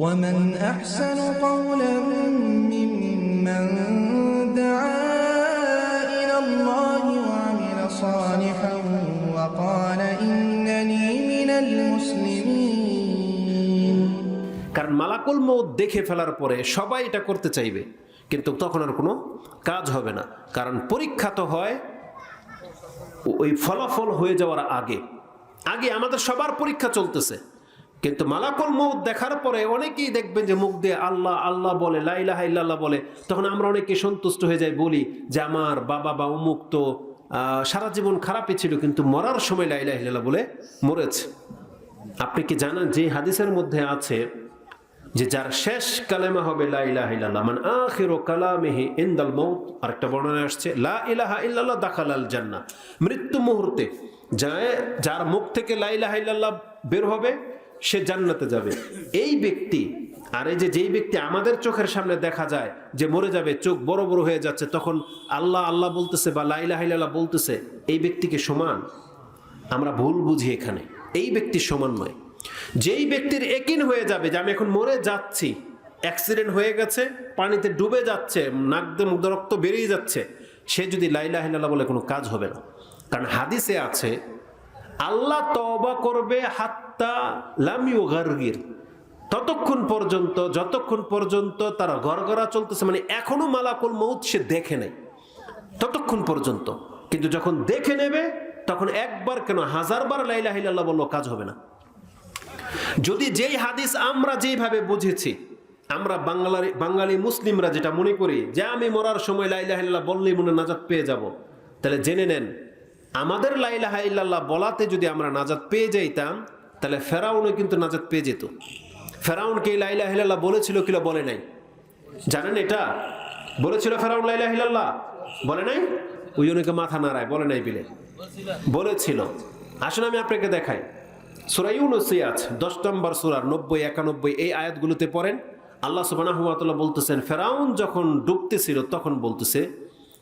ومن أحسن قولا ممن دعا إلى الله وعمل صالحا وقال إنني من المسلمين কারণ মালাকুল মৌত দেখে ফেলার পরে সবাই এটা করতে চাইবে কিন্তু তখন আর কোনো কাজ হবে না কারণ পরীক্ষা তো হয় ওই ফলাফল হয়ে যাওয়ার আগে আগে আমাদের সবার পরীক্ষা চলতেছে কিন্তু মালাকুল মৌত দেখার পরে অনেকেই দেখবেন যে মুখ দিয়ে আল্লাহ আল্লাহ বলে লাইলাহা ইল্লাল্লাহ বলে। তখন আমরা অনেকে সন্তুষ্ট হয়ে যাই, বলি যে আমার বাবা বা উমুক তো সারা জীবন খারাপই ছিল, কিন্তু মরার সময় লাইলাহ ইল্লাল্লাহ বলে মরেছে। আপনি কি জানেন যে হাদিসের মধ্যে আছে যে যার শেষ কালেমা হবে লা ইলাহা ইল্লাল্লাহ মানে আখিরু কালামিহি ইনদাল মাউত, আরেকটা বর্ণনা আসছে, লা ইলাহা ইল্লাল্লাহ দাখালাল জান্নাহ। মৃত্যু মুহূর্তে যায়, যার মুখ থেকে লা ইলাহা ইল্লাল্লাহ বের হবে সে জান্নাতে যাবে। এই ব্যক্তি, আর এই যে যেই ব্যক্তি আমাদের চোখের সামনে দেখা যায় যে মরে যাবে, চোখ বড় বড় হয়ে যাচ্ছে, তখন আল্লাহ আল্লাহ বলতেছে বা লা ইলাহা ইল্লাল্লাহ বলতেছে, এই ব্যক্তিকে সমান? আমরা ভুল বুঝি এখানে। এই ব্যক্তি সমান নয়। যেই ব্যক্তির একিন হয়ে যাবে যে আমি এখন মরে যাচ্ছি, অ্যাক্সিডেন্ট হয়ে গেছে, পানিতে ডুবে যাচ্ছে নাক মুখ রক্ত বেরিয়ে যাচ্ছে, সে যদি লাইলা বলে কোনো কাজ হবে না। কারণ হাদিসে আছে আল্লাহ তবা করবে হাত্তা লামিও গার্গির ততক্ষণ পর্যন্ত, যতক্ষণ পর্যন্ত তারা গড়গড়া চলতেছে মানে এখনও মালাকুল মৌত সে দেখে নেই, ততক্ষণ পর্যন্ত। কিন্তু যখন দেখে নেবে, তখন একবার কেন হাজারবার লাইলা হিল্লাহ বলল, কাজ হবে না। যদি যেই হাদিস আমরা যেইভাবে বুঝেছি, আমরা বাংলার বাঙালি মুসলিমরা যেটা মনে করি, যে আমি মরার সময় লাইলাহ ইল্লাল্লাহ বললেই মনে নাজাত পেয়ে যাব, তাহলে জেনে নেন আমাদের লাইলাহা ইল্লাল্লাহ বলাতে যদি আমরা নাজাত পেয়ে যাইতাম, তাহলে ফেরাউনও কিন্তু নাজাত পেয়ে যেত। ফেরাউনকে এই লাইলাহ ইল্লাল্লাহ বলেছিল কিলো বলে নাই? জানেন এটা? বলেছিল ফেরাউন লাইলাহ ইল্লাল্লাহ? বলে নাই? ওই জনকে মাথা নাড়ায়? বলে নাই বিলে বলেছিল। আসলে আমি আপনাকে দেখাই। সুরা ইউনুসিয়াত দশ নম্বর সুরার নব্বই, একানব্বই, এই আয়াতগুলোতে পড়েন। আল্লাহ সুবাহ বলতেছেন, ফেরাউন যখন ডুবতেছিল, তখন বলতেছে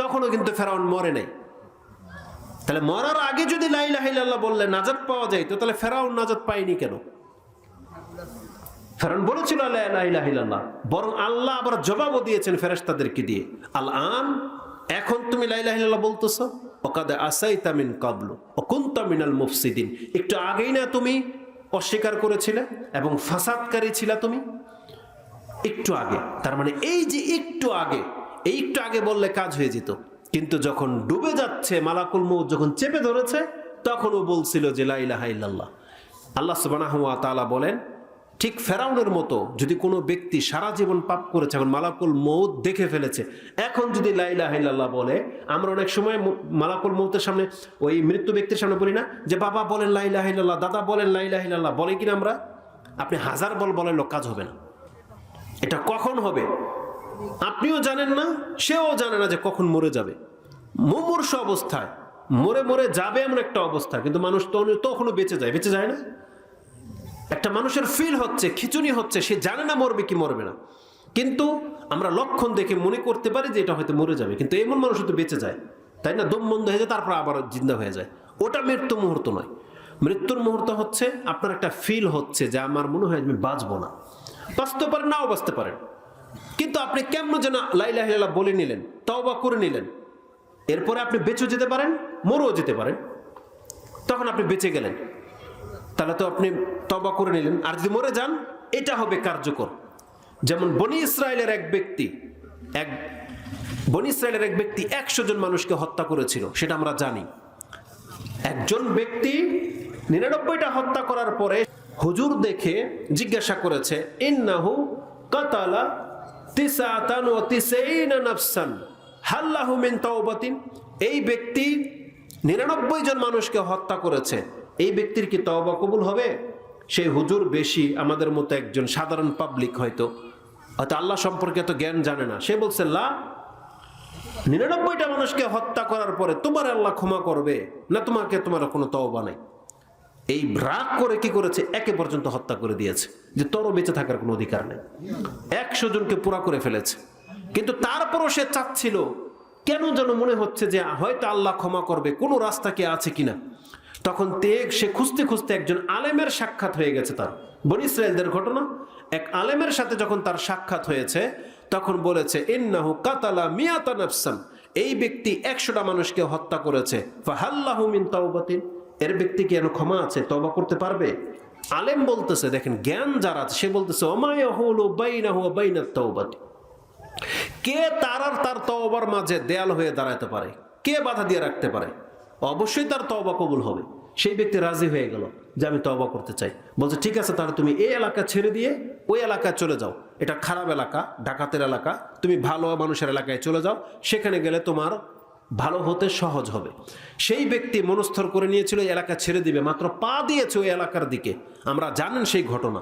তখনও কিন্তু ফেরাউন মরে নাই। তাহলে মরার আগে যদি লাইলাহ ইল্লাল্লাহ বললে নাজাত পাওয়া যায়, তো তাহলে ফেরাউন নাজাত পায়নি কেন? ফেরাউন বলেছিল, লা ইলাহা ইল্লাল্লাহ। বরং আল্লাহ আবার জবাবও দিয়েছেন ফেরেশতাদেরকে দিয়ে। আল আন, এখন তুমি লাইলাহ ইল্লাল্লাহ বলতেছো? ওকাদে আসাইতা মিন কাবলু ও কুনতা মিনাল মুফসিদিন। একটু আগেই না তুমি অস্বীকার করেছিলে এবং ফাসাদকারী ছিলা তুমি? একটু আগে, তার মানে এই যে একটু আগে এই একটু আগে বললে কাজ হয়ে যেত। কিন্তু যখন ডুবে যাচ্ছে মালাকুল মৌত যখন চেপে ধরেছে, তখন ও বলছিল যে লাইলাহা ইল্লাল্লাহ। আল্লাহ সুবহানাহু ওয়া তাআলা বলেন, ঠিক ফেরাউনের মতো যদি কোনো ব্যক্তি সারা জীবন পাপ করেছে, এখন মালাকুল মৌত দেখে ফেলেছে, এখন যদি লাইলাহ ইল্লাল্লাহ বলে, আমরা অনেক সময় মালাকুল মৌতের সামনে, ওই মৃত্যু ব্যক্তির সামনে বলি না, যে বাবা বলেন লাইলাহ ইল্লাল্লাহ, দাদা বলেন লাইলাহ ইল্লাল্লাহ, বলে কিনা আমরা? আপনি হাজার বল বলেন লোক, কাজ হবে না। এটা কখন হবে? আপনিও জানেন না, সেও জানে না যে কখন মরে যাবে। মুমূর্ষ অবস্থায়, মরে মরে যাবে এমন একটা অবস্থা, কিন্তু মানুষ তো তখনও বেঁচে যায়। বেঁচে যায় না? একটা মানুষের ফিল হচ্ছে, খিচুনি হচ্ছে, সে জানে না মরবে কি মরবে না। কিন্তু আমরা লক্ষণ দেখে মনে করতে পারি যে এটা হয়তো মরে যাবে, কিন্তু এমন মানুষ তো বেঁচে যায়। তাই না? দম বন্ধ হয়ে যায়, তারপর আবার জিন্দা হয়ে যায়। ওটা মৃত্যু মুহূর্ত নয়। মৃত্যুর মুহূর্ত হচ্ছে, আপনার একটা ফিল হচ্ছে যে আমার মনে হয় আমি বাঁচবো না। বাঁচতে পারেন, নাও বাঁচতে পারেন। কিন্তু আপনি কেমন যেন ইল্লাল্লাহ বলে নিলেন, তওবা করে নিলেন। এরপরে আপনি বেঁচে যেতে পারেন, মরেও যেতে পারেন। তখন আপনি বেঁচে গেলেন। তাহলে তো আপনি তবা করে নিলেন। আর যদি মরে যান, এটা হবে কার্যকর। যেমন বনি ইসরায়েলের এক ব্যক্তি, এক বনি ইসরায়েলের এক ব্যক্তি একশো জন মানুষকে হত্যা করেছিল, সেটা আমরা জানি। একজন ব্যক্তি নিরানব্বইটা হত্যা করার পরে হুজুর দেখে জিজ্ঞাসা করেছে, ইন্নাহু কাতালা তিসাতান ও তিসাইনা নাফসান। হাল্লাহু মিন এই ব্যক্তি নিরানব্বই জন মানুষকে হত্যা করেছে। এই ব্যক্তির কি তওবা কবুল হবে? সেই হুজুর বেশি আমাদের মতো একজন সাধারণ পাবলিক হয়তো। হয়তো আল্লাহ সম্পর্কে এত জ্ঞান জানে না। সে বলছে, লা, নিরানব্বইটা মানুষকে হত্যা করার পরে তোমার আল্লাহ ক্ষমা করবে? না তোমাকে তোমার কোনো তওবা নাই? এই রাগ করে কি করেছে? একে পর্যন্ত হত্যা করে দিয়েছে। যে তর বেঁচে থাকার কোনো অধিকার নেই। একশো জনকে পুরা করে ফেলেছে। কিন্তু তারপরও সে চাচ্ছিল, কেন যেন মনে হচ্ছে যে হয়তো আল্লাহ ক্ষমা করবে, কোনো রাস্তা কি আছে কিনা? তখন তেগ সে খুঁজতে খুঁজতে একজন আলেমের সাক্ষাৎ হয়ে গেছে তার। বনি ইসরায়েলদের ঘটনা। এক আলেমের সাথে যখন তার সাক্ষাৎ হয়েছে, তখন বলেছে, ইন্নাহু কাতালা মিয়াতা নাফসান। এই ব্যক্তি একশোটা মানুষকে হত্যা করেছে। ফাহাল্লাহু মিন তাওবাতিন। এর ব্যক্তি কি এর ক্ষমা আছে তবা করতে পারবে? আলেম বলতেছে, দেখেন, জ্ঞান যারা আছে, সে বলতেছে ওমায় হলো বাইনাহু বাইনাত তাওবাতি। কে তার আর তার তওবার মাঝে দেয়াল হয়ে দাঁড়াতে পারে? কে বাধা দিয়ে রাখতে পারে? অবশ্যই তার তওবা কবুল হবে। সেই ব্যক্তি রাজি হয়ে গেল যে, আমি তওবা করতে চাই। বলছে, ঠিক আছে, তাহলে তুমি এই এলাকা ছেড়ে দিয়ে ওই এলাকায় চলে যাও। এটা খারাপ এলাকা, ডাকাতের এলাকা। তুমি ভালো মানুষের এলাকায় চলে যাও। সেখানে গেলে তোমার ভালো হতে সহজ হবে। সেই ব্যক্তি মনস্থর করে নিয়েছিল এলাকা ছেড়ে দিবে। মাত্র পা দিয়েছে ওই এলাকার দিকে। আমরা জানেন সেই ঘটনা।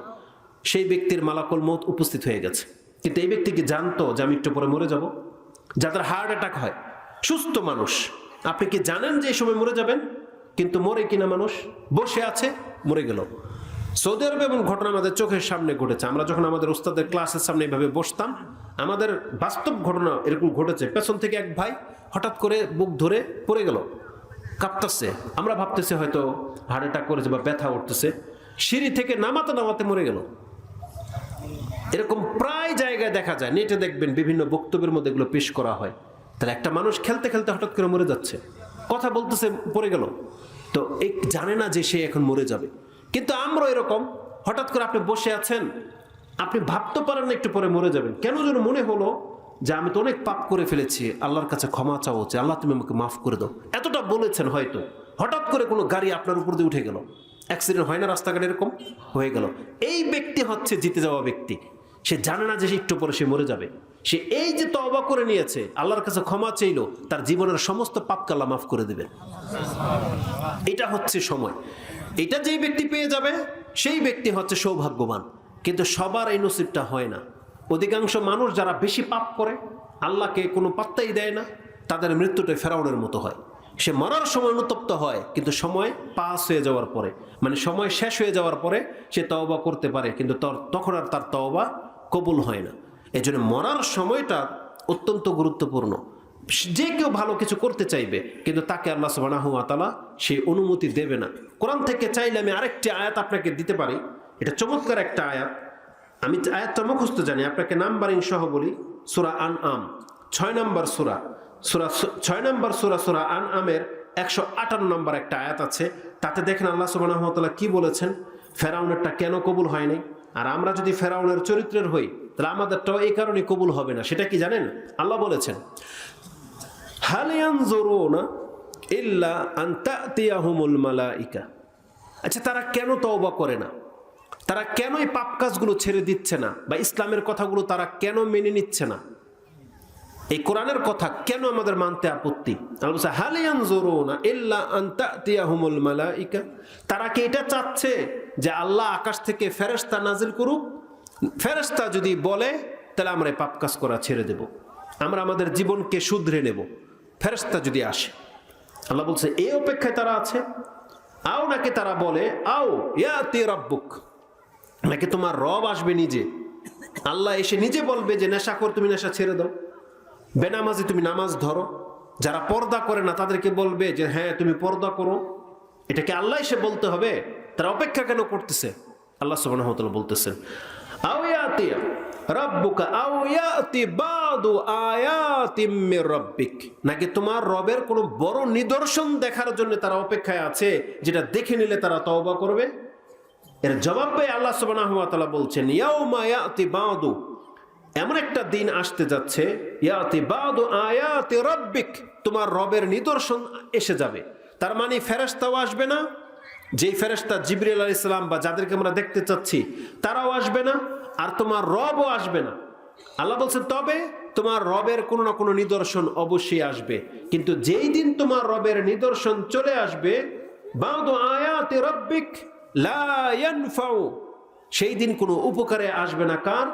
সেই ব্যক্তির মালাকুল মত উপস্থিত হয়ে গেছে। কিন্তু এই ব্যক্তি কি জানতো যে আমি একটু পরে মরে যাব? যাদের হার্ট অ্যাটাক হয়, সুস্থ মানুষ। আপনি কি জানেন যে এই সময় মরে যাবেন? কিন্তু মরে কিনা মানুষ? বসে আছে, মরে গেল। সৌদি আরবে এমন ঘটনা আমাদের চোখের সামনে ঘটেছে। আমরা যখন আমাদের ওস্তাদের ক্লাসের সামনে এইভাবে বসতাম, আমাদের বাস্তব ঘটনা এরকম ঘটেছে। পেছন থেকে এক ভাই হঠাৎ করে বুক ধরে পড়ে গেল, কাঁপতেছে। আমরা ভাবতেছি হয়তো হার্ট অ্যাটাক করেছে বা ব্যথা উঠতেছে সিঁড়ি থেকে নামাতে নামাতে মরে গেল। এরকম প্রায় জায়গায় দেখা যায়, নেটে দেখবেন বিভিন্ন বক্তব্যের মধ্যে এগুলো পেশ করা হয়। তাহলে একটা মানুষ খেলতে খেলতে হঠাৎ করে মরে যাচ্ছে। কথা বলতেছে, পড়ে গেল। তো এই জানে না যে সে এখন মরে যাবে। কিন্তু আমরা এরকম, হঠাৎ করে আপনি বসে আছেন, আপনি ভাবতে পারেন না একটু পরে মরে যাবেন। কেন যেন মনে হলো যে আমি তো অনেক পাপ করে ফেলেছি, আল্লাহর কাছে ক্ষমা চাওয়া হচ্ছে আল্লাহ তুমি আমাকে মাফ করে দাও। এতটা বলেছেন হয়তো, হঠাৎ করে কোনো গাড়ি আপনার উপর দিয়ে উঠে গেল। অ্যাক্সিডেন্ট হয় না রাস্তাঘাটে এরকম? হয়ে গেল। এই ব্যক্তি হচ্ছে জিতে যাওয়া ব্যক্তি। সে জানে না যে সে একটু পরে সে মরে যাবে। সে এই যে তবা করে নিয়েছে, আল্লাহর কাছে ক্ষমা চাইলো, তার জীবনের সমস্ত পাপ কাল্লা মাফ করে দেবে এটা হচ্ছে সময়। এটা যেই ব্যক্তি পেয়ে যাবে, সেই ব্যক্তি হচ্ছে সৌভাগ্যবান। কিন্তু সবার এই নসিবটা হয় না। অধিকাংশ মানুষ যারা বেশি পাপ করে, আল্লাহকে কোনো পাত্তাই দেয় না, তাদের মৃত্যুটা ফেরাউনের মতো হয়। সে মরার সময় অনুতপ্ত হয়, কিন্তু সময় পাস হয়ে যাওয়ার পরে মানে সময় শেষ হয়ে যাওয়ার পরে সে তওবা করতে পারে, কিন্তু তখন আর তার তওবা কবুল হয় না। এই জন্য মরার সময়টা অত্যন্ত গুরুত্বপূর্ণ। যে কেউ ভালো কিছু করতে চাইবে, কিন্তু তাকে আল্লাহ তাআলা সেই অনুমতি দেবে না। কোরআন থেকে চাইলে আমি আরেকটি আয়াত আপনাকে দিতে পারি। এটা চমৎকার একটা আয়াত। আমি আয়াতটা মুখস্থ জানি, আপনাকে নাম্বারিং সহ বলি। সুরা আন আম ছয় নম্বর সুরা। সুরা ছয় নম্বর সুরা সুরা আন আমের একশো আটান্ন নম্বর একটা আয়াত আছে। তাতে দেখেন আল্লাহ তাআলা কি বলেছেন? ফেরাউনেরটা কেন কবুল হয় নাই? আর আমরা যদি ফেরাউনের চরিত্রের হই, তাহলে আমাদেরটাও এই কারণে কবুল হবে না। সেটা কি জানেন? আল্লাহ বলেছেন হাল ইয়ানজুরুনা ইল্লা আন তাতিয়াহুমুল মালাইকা। আচ্ছা তারা কেন তওবা করে না? তারা কেন এই পাপ কাজগুলো ছেড়ে দিচ্ছে না? বা ইসলামের কথাগুলো তারা কেন মেনে নিচ্ছে না? এই কোরআনের কথা কেন আমাদের মানতে আপত্তি? আল্লাহ বলছে, হাল ইয়ানজুরুনা ইল্লা আন তাতিয়াহুমুল মালাইকা। তারা কি এটা চাচ্ছে যে আল্লাহ আকাশ থেকে ফেরেশতা নাজিল করুক? ফেরেশতা যদি বলে তাহলে আমরা এই পাপ কাজ করা ছেড়ে দেব। আমরা আমাদের জীবনকে শুধরে নেব। ফেরেশতা যদি আসে, আল্লাহ বলছে, এই অপেক্ষায় তারা আছে? আও নাকি তারা বলে, আও ইয়া ইয়াতি রাব্বুক। নাকি তোমার রব আসবে নিজে? আল্লাহ এসে নিজে বলবে যে, নেশা কর, তুমি নেশা ছেড়ে দাও। বেনামাজি তুমি নামাজ ধরো। যারা পর্দা করে না, তাদেরকে বলবে যে হ্যাঁ তুমি পর্দা করো। এটাকে আল্লাহ এসে বলতে হবে। তারা অপেক্ষা কেন করতেছে? আল্লাহ তাআলা বলতেছেন, আও ইয়া ইয়াতি রাব্বুকা, আও ইয়াতি বাদু মির নাকি তোমার রবের কোনো বড় নিদর্শন দেখার জন্য তারা অপেক্ষায় আছে, যেটা দেখে নিলে তারা তওবা করবে? এর জবাব পেয়ে আল্লাহ সুবহানাহু ওয়া তাআলা বলছেন, ইয়াউমা ইয়াতি বাদু। এমন একটা দিন আসতে যাচ্ছে, ইয়াতি বাদু আয়াতি রাব্বিক। তোমার রবের নিদর্শন এসে যাবে। তার মানে ফেরেশতাও আসবে না। যেই ফেরেশতা জিবরিল আলাইহিস সালাম বা যাদেরকে আমরা দেখতে চাচ্ছি, তারাও আসবে না, আর তোমার রবও আসবে না। আল্লাহ বলছেন, তবে তোমার রবের কোনো না কোনো নিদর্শন অবশ্যই আসবে। কিন্তু যেই দিন তোমার রবের নিদর্শন চলে আসবে আয়াতি রাব্বিক সেই দিন কোনো উপকারে আসবে না। কার?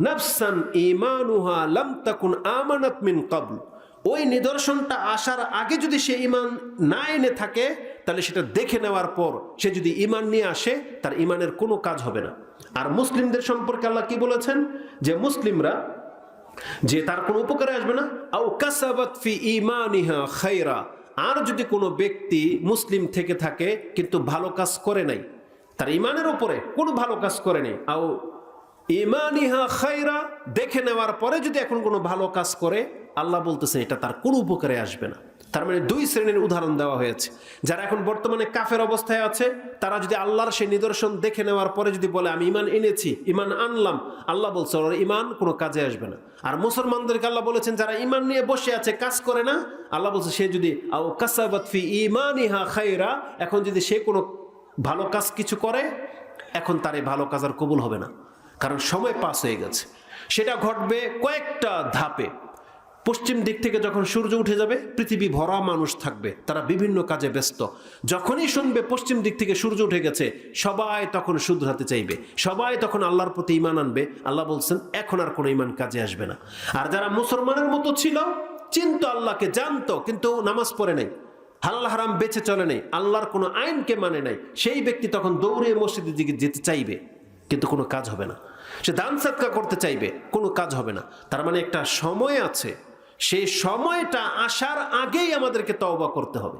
নাফসান ইমানুহা লাম তাকুন আমানাত মিন কাবল ওই নিদর্শনটা আসার আগে যদি সে ইমান না এনে থাকে, তাহলে সেটা দেখে নেওয়ার পর সে যদি ইমান নিয়ে আসে, তার ইমানের কোনো কাজ হবে না। আর মুসলিমদের সম্পর্কে আল্লাহ কি বলেছেন? যে মুসলিমরা যে তার কোনো উপকারে আসবে না। ফি আর যদি কোনো ব্যক্তি মুসলিম থেকে থাকে, কিন্তু ভালো কাজ করে নাই, তার ইমানের উপরে কোনো ভালো কাজ করে নাই, আও ইমানিহা খাইরা দেখে নেওয়ার পরে যদি এখন কোনো ভালো কাজ করে আল্লাহ বলতেছে, এটা তার কোনো উপকারে আসবে না। তার মানে দুই শ্রেণির উদাহরণ দেওয়া হয়েছে। যারা এখন বর্তমানে কাফের অবস্থায় আছে, তারা যদি আল্লাহর সেই নিদর্শন দেখে নেওয়ার পরে যদি বলে, আমি ইমান এনেছি ইমান আনলাম আল্লাহ বলছে, ওর ইমান কোনো কাজে আসবে না। আর মুসলমানদেরকে আল্লাহ বলেছেন, যারা ইমান নিয়ে বসে আছে, কাজ করে না আল্লাহ বলছে, সে যদি আও কাসাবাত ফি ইমানিহা খাইরা এখন যদি সে কোনো ভালো কাজ কিছু করে, এখন তার এই ভালো কাজ আর কবুল হবে না। কারণ সময় পাস হয়ে গেছে। সেটা ঘটবে কয়েকটা ধাপে। পশ্চিম দিক থেকে যখন সূর্য উঠে যাবে, পৃথিবী ভরা মানুষ থাকবে। তারা বিভিন্ন কাজে ব্যস্ত। যখনই শুনবে পশ্চিম দিক থেকে সূর্য উঠে গেছে, সবাই তখন শুধরাতে চাইবে। সবাই তখন আল্লাহর প্রতি ইমান আনবে। আল্লাহ বলছেন, এখন আর কোনো ইমান কাজে আসবে না। আর যারা মুসলমানের মতো ছিল, চিন্ত আল্লাহকে, জানতো, কিন্তু নামাজ পড়ে নাই। হালাল হারাম বেঁচে চলে নাই। আল্লাহর কোনো আইনকে মানে নাই। সেই ব্যক্তি তখন দৌড়ে মসজিদের দিকে যেতে চাইবে, কিন্তু কোনো কাজ হবে না। সে দান সাদকা করতে চাইবে, কোনো কাজ হবে না। তার মানে একটা সময় আছে। সেই সময়টা আসার আগেই আমাদেরকে তওবা করতে হবে।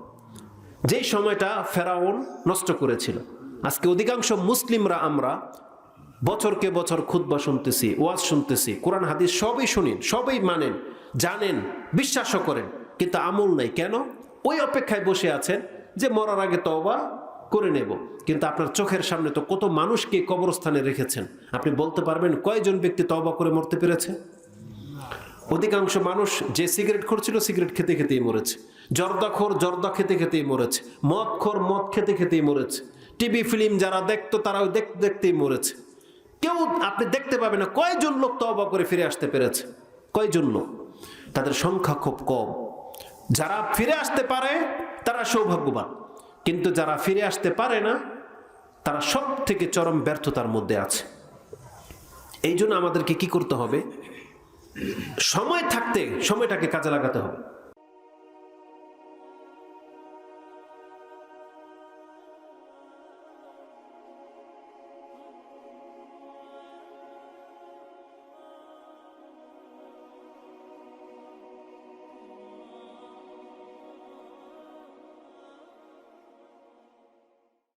যেই সময়টা ফেরাউন নষ্ট করেছিল। আজকে অধিকাংশ মুসলিমরা আমরা বছরকে বছর খুতবা শুনতেছি, ওয়াজ শুনতেছি, কোরআন, হাদিস সবই শুনেন, সবই মানেন, জানেন, বিশ্বাসও করেন, কিন্তু আমল নাই। কেন? ওই অপেক্ষায় বসে আছেন যে মরার আগে তওবা করে নেব। কিন্তু আপনার চোখের সামনে তো কত মানুষকে কবরস্থানে রেখেছেন। আপনি বলতে পারবেন কয়জন ব্যক্তি তওবা করে মরতে পেরেছে? অধিকাংশ মানুষ যে সিগারেট খোর সিগারেট খেতে খেতেই মরেছে। জর্দাখোর জর্দা খেতে খেতেই মরেছে। মদ মদখোর মদ খেতে খেতেই মরেছে। টিভি ফিল্ম যারা দেখতো তারাও দেখতে দেখতেই মরেছে। কেউ আপনি দেখতে পাবেন না কয়জন লোক তবা করে ফিরে আসতে পেরেছে। কয়জন লোক? তাদের সংখ্যা খুব কম। যারা ফিরে আসতে পারে, তারা সৌভাগ্যবান। কিন্তু যারা ফিরে আসতে পারে না, তারা সব থেকে চরম ব্যর্থতার মধ্যে আছে। এই জন্য আমাদেরকে কি করতে হবে? সময় থাকতে সময়টাকে কাজে লাগাতে হবে।